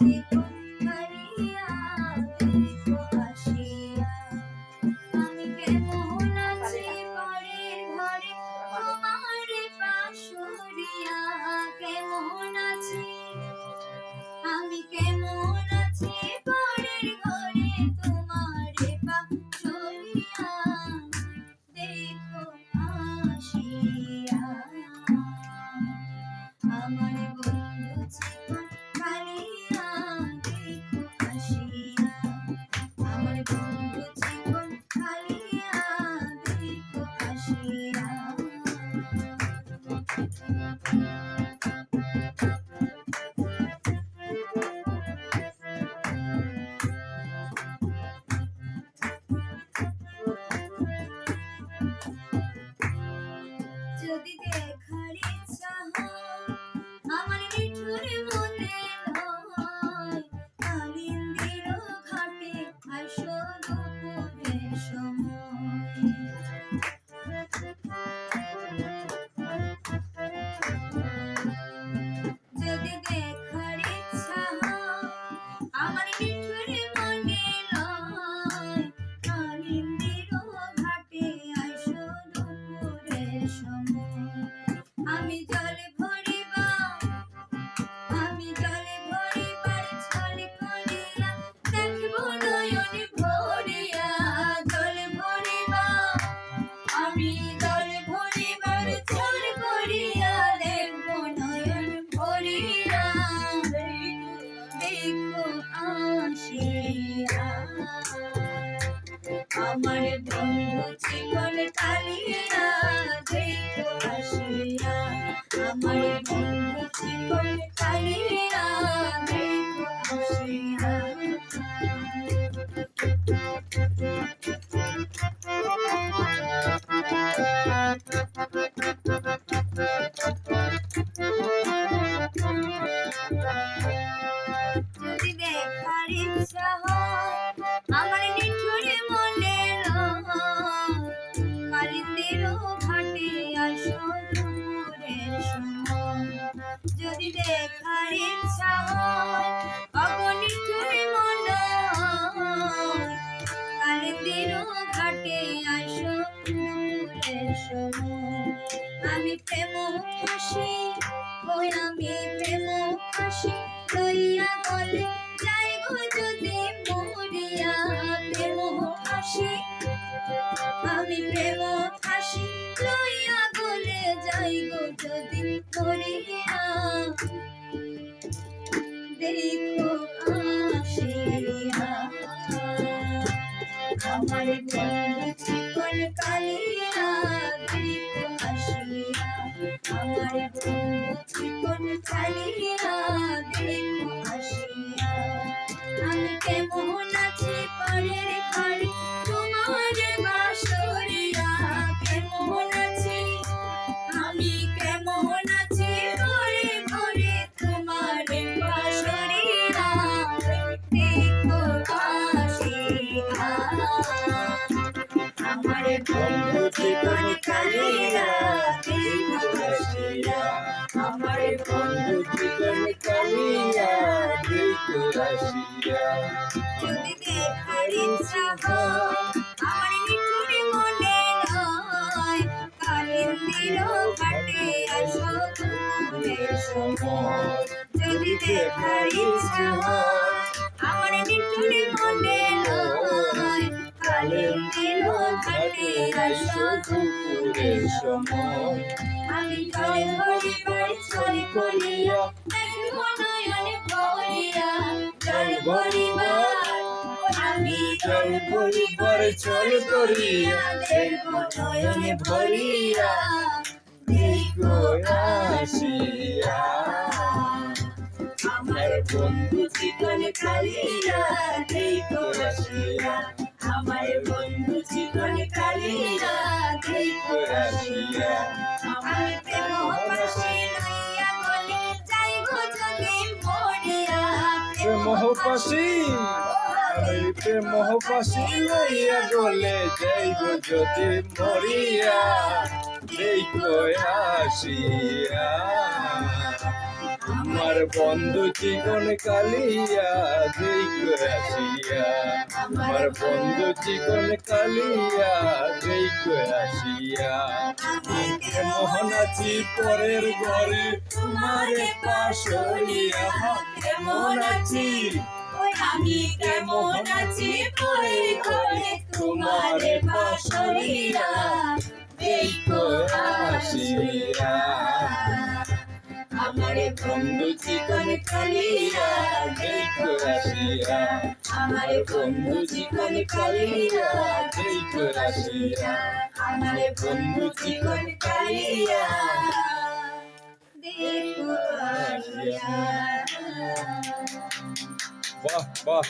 see. আমার বন্ধু জীবন কালিয়া দেখো আসিয়া। আমার বন্ধু জীবন কালিয়া দেখো আসিয়া। যদি দেখার ইচ্ছা হয় অগনিঠুরে মনে কালিন্দির ঘাটে আসো আমি প্রেম ফাঁসি ওই আমি প্রেম ফাঁসি লইয়া গলে যাই গো যদি মরিয়া। প্রেম ফাঁসি আমি প্রেম গলে যাই গো যদি মরিয়া দেখো আসিয়া আমার বন্ধু জীবন কালিয়া, দেখো আসিয়া আমার বন্ধু জীবন কালিয়া আমার বন্ধু জীবন কালিয়া যদি দেখার ইচ্ছা আমার নিঠুর মনে নয় কালিন্দির ঘাটে আসো দুপুরের সময় যদি দেখার ইচ্ছা আমার নিঠুর মনে ঘাটে আসো দুপুরের সময় আমি জল ভরিবার আমি চল করিয়া দেখো আসিয়া। আমার বন্ধু জীবন কালিয়া দেখো আমার বন্ধু মোহপাশি। আমি প্রেম মোহপাশি লইয়া গলে যাইব যদি মরিয়া দেখো আসিয়া। আমার বন্ধু জীবন কালিয়া দেখো আসিয়া। আমার বন্ধু জীবন কালিয়া দেখো আসিয়া। আমি পরের ঘরে তোমার পাশরিয়া ওই আমি কেমন আছি? পরে তোমার পাশরিয়া দেখো আসিয়া আমার বন্ধু জীবন কালিয়া। দেখো আসিয়া আমার বন্ধু জীবন কালিয়া। দেখো আসিয়া আমার বন্ধু জীবন কালিয়া। দেখো আসিয়া Boa, boa.